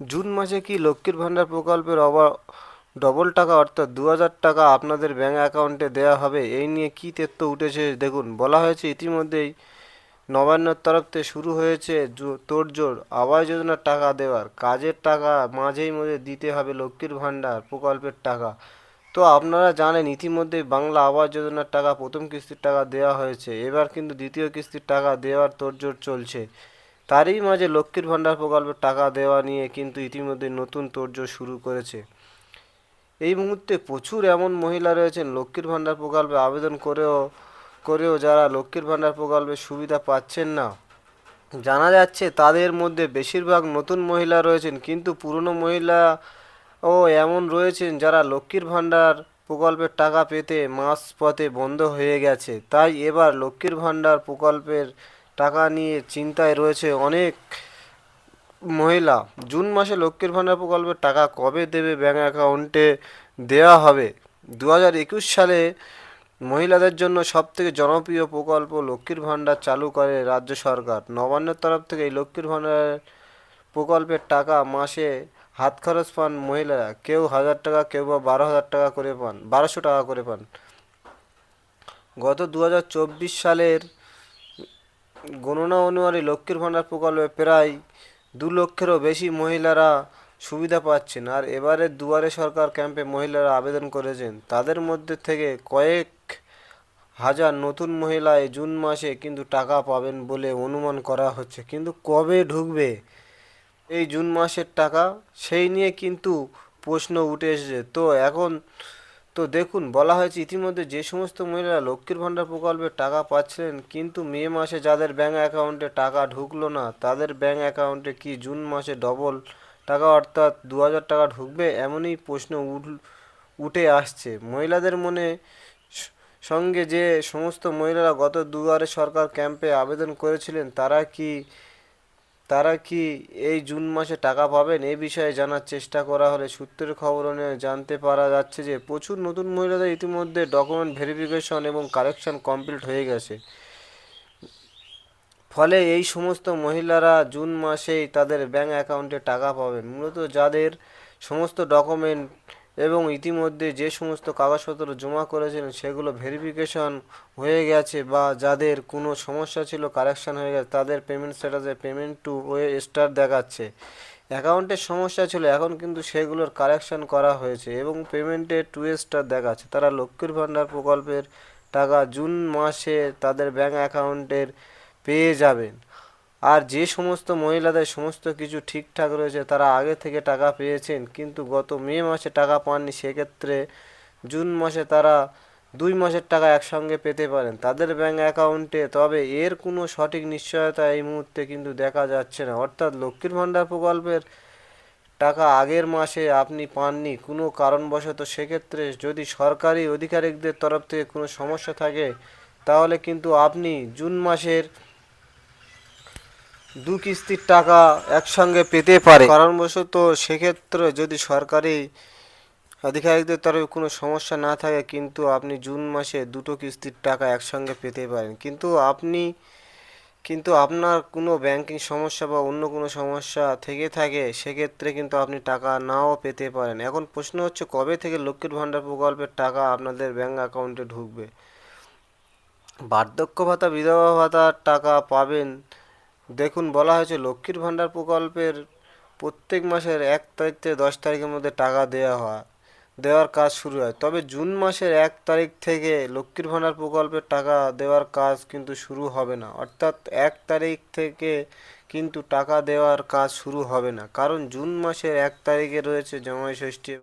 June মাসে কি লক্ষ্মীর ভাণ্ডার প্রকল্পের অবা ডবল টাকা অর্থাৎ দু হাজার টাকা আপনাদের ব্যাঙ্ক অ্যাকাউন্টে দেওয়া হবে? এই নিয়ে কী তথ্য উঠেছে দেখুন, বলা হয়েছে ইতিমধ্যেই নবান্নর তরফ থেকে শুরু হয়েছে তোড়জোড় আবাস যোজনার টাকা দেওয়ার। কাজের টাকা মাঝেই মধ্যে দিতে হবে লক্ষ্মীর ভাণ্ডার প্রকল্পের টাকা। তো আপনারা জানেন ইতিমধ্যেই বাংলা আবাস যোজনার টাকা প্রথম কিস্তির টাকা দেওয়া হয়েছে। এবার কিন্তু দ্বিতীয় কিস্তির টাকা দেওয়ার তোড়জোড় চলছে। তারই মাঝে লক্ষ্মীর ভাণ্ডার প্রকল্পের টাকা দেওয়া নিয়ে কিন্তু ইতিমধ্যে নতুন তোড়জোড় শুরু করেছে। এই মুহূর্তে প্রচুর এমন মহিলা রয়েছেন লক্ষ্মীর ভাণ্ডার প্রকল্পে আবেদন করেও করেও যারা লক্ষ্মীর ভাণ্ডার প্রকল্পের সুবিধা পাচ্ছেন না। জানা যাচ্ছে তাদের মধ্যে বেশিরভাগ নতুন মহিলা রয়েছেন, কিন্তু পুরনো মহিলা ও এমন রয়েছেন যারা লক্ষ্মীর ভাণ্ডার প্রকল্পের টাকা পেতে মাস পথে বন্ধ হয়ে গেছে। তাই এবার লক্ষ্মীর ভাণ্ডার প্রকল্পের টাকা নিয়ে চিন্তায় রয়েছে অনেক মহিলা। জুন মাসে লক্ষ্মীর ভাণ্ডার প্রকল্পের টাকা কবে দেবে ব্যাঙ্ক অ্যাকাউন্টে দেওয়া হবে? দু হাজার একুশ সালে মহিলাদের জন্য সবথেকে জনপ্রিয় প্রকল্প লক্ষ্মীর ভাণ্ডার চালু করে রাজ্য সরকার। নবান্নের তরফ থেকে এই লক্ষ্মীর ভাণ্ডার প্রকল্পের টাকা মাসে হাত খরচ পান মহিলারা। কেউ হাজার টাকা, কেউ বা বারো হাজার টাকা করে পান, বারোশো টাকা করে পান। গত দু হাজার চব্বিশ সালের গণনা অনুযায়ী লক্ষ্মীর ভাণ্ডার প্রকল্পে প্রায় দু লক্ষেরও বেশি মহিলারা সুবিধা পাচ্ছেন। আর এবারে দুয়ারে সরকার ক্যাম্পে মহিলারা আবেদন করেছেন। তাদের মধ্যে থেকে কয়েক হাজার নতুন মহিলা এই জুন মাসে কিন্তু টাকা পাবেন বলে অনুমান করা হচ্ছে। কিন্তু কবে ঢুকবে এই জুন মাসের টাকা, সেই নিয়ে কিন্তু প্রশ্ন উঠে এসেছে। তো এখন তো দেখুন, বলা হয়েছে ইতিমধ্যে যে সমস্ত মহিলারা লক্ষ্মীর ভাণ্ডার প্রকল্পে টাকা পাচ্ছিলেন, কিন্তু মে মাসে যাদের ব্যাঙ্ক অ্যাকাউন্টে টাকা ঢুকলো না, তাদের ব্যাঙ্ক অ্যাকাউন্টে কি জুন মাসে ডবল টাকা অর্থাৎ দু হাজার টাকা ঢুকবে? এমনই প্রশ্ন উঠ- উঠে আসছে। মহিলাদের মনে সঙ্গে যে সমস্ত মহিলারা গত দুয়ারে সরকার ক্যাম্পে আবেদন করেছিলেন, তারা কি তারা কি এই জুন মাসে টাকা পাবেন? এ বিষয়ে জানার চেষ্টা করা হলে সূত্রের খবর অনুযায়ী জানতে পারা যাচ্ছে যে, প্রচুর নতুন মহিলাদের ইতিমধ্যে ডকুমেন্ট ভেরিফিকেশন এবং কারেকশন কমপ্লিট হয়ে গেছে। ফলে এই সমস্ত মহিলারা জুন মাসেই তাদের ব্যাংক অ্যাকাউন্টে টাকা পাবেন। মূলত যাদের সমস্ত ডকুমেন্ট এবং ইতিমধ্যে যে সমস্ত কাগজপত্র জমা করেছিলেন, সেগুলো ভেরিফিকেশন হয়ে গেছে বা যাদের কোনো সমস্যা ছিল কারেকশান হয়ে গেছে, তাদের পেমেন্ট স্ট্যাটাসে পেমেন্ট টু ওয়ে স্টার দেখাচ্ছে। অ্যাকাউন্টের সমস্যা ছিল, এখন কিন্তু সেগুলোর কারেকশান করা হয়েছে এবং পেমেন্টে টু স্টার দেখাচ্ছে। তারা লক্ষ্মীর ভাণ্ডার প্রকল্পের টাকা জুন মাসে তাদের ব্যাঙ্ক অ্যাকাউন্টের পেয়ে যাবেন। আর যে সমস্ত মহিলাদের সমস্ত কিছু ঠিকঠাক রয়েছে, তারা আগে থেকে টাকা পেয়েছেন। কিন্তু গত মে মাসে টাকা পাননি, সেক্ষেত্রে জুন মাসে তারা দুই মাসের টাকা একসঙ্গে পেতে পারেন। তাদের ব্যাঙ্ক অ্যাকাউন্টে, তবে এর কোনো সঠিক নিশ্চয়তা এই মুহূর্তে কিন্তু দেখা যাচ্ছে না। অর্থাৎ লক্ষ্মীর ভাণ্ডার প্রকল্পের টাকা আগের মাসে আপনি পাননি কোনো কারণবশত, সেক্ষেত্রে যদি সরকারি আধিকারিকদের তরফ থেকে কোনো সমস্যা থাকে, তাহলে কিন্তু আপনি জুন মাসের দু কিস্তির টাকা একসঙ্গে পেতে পারে। কারণবশত সেক্ষেত্রে যদি সরকারি আধিকারিকদের তরফে কোনো সমস্যা না থাকে, কিন্তু আপনি জুন মাসে দুটো কিস্তির টাকা একসঙ্গে পেতে পারেন। কিন্তু আপনি, কিন্তু আপনার কোনো ব্যাংকিং সমস্যা বা অন্য কোনো সমস্যা থেকে থাকে, সেক্ষেত্রে কিন্তু আপনি টাকা নাও পেতে পারেন। এখন প্রশ্ন হচ্ছে, কবে থেকে লক্ষ্মীর ভাণ্ডার প্রকল্পের টাকা আপনাদের ব্যাঙ্ক অ্যাকাউন্টে ঢুকবে? বার্ধক্য ভাতা, বিধবা ভাতার টাকা পাবেন দেখুন, বলা হয়েছে লক্ষ্মীর ভাণ্ডার প্রকল্পের প্রত্যেক মাসের এক তারিখ থেকে দশ তারিখের মধ্যে টাকা দেওয়া হয়, দেওয়ার কাজ শুরু হয়। তবে জুন মাসের এক তারিখ থেকে লক্ষ্মীর ভাণ্ডার প্রকল্পের টাকা দেওয়ার কাজ কিন্তু শুরু হবে না। অর্থাৎ এক তারিখ থেকে কিন্তু টাকা দেওয়ার কাজ শুরু হবে না। কারণ জুন মাসের এক তারিখে রয়েছে জামাই ষষ্ঠী।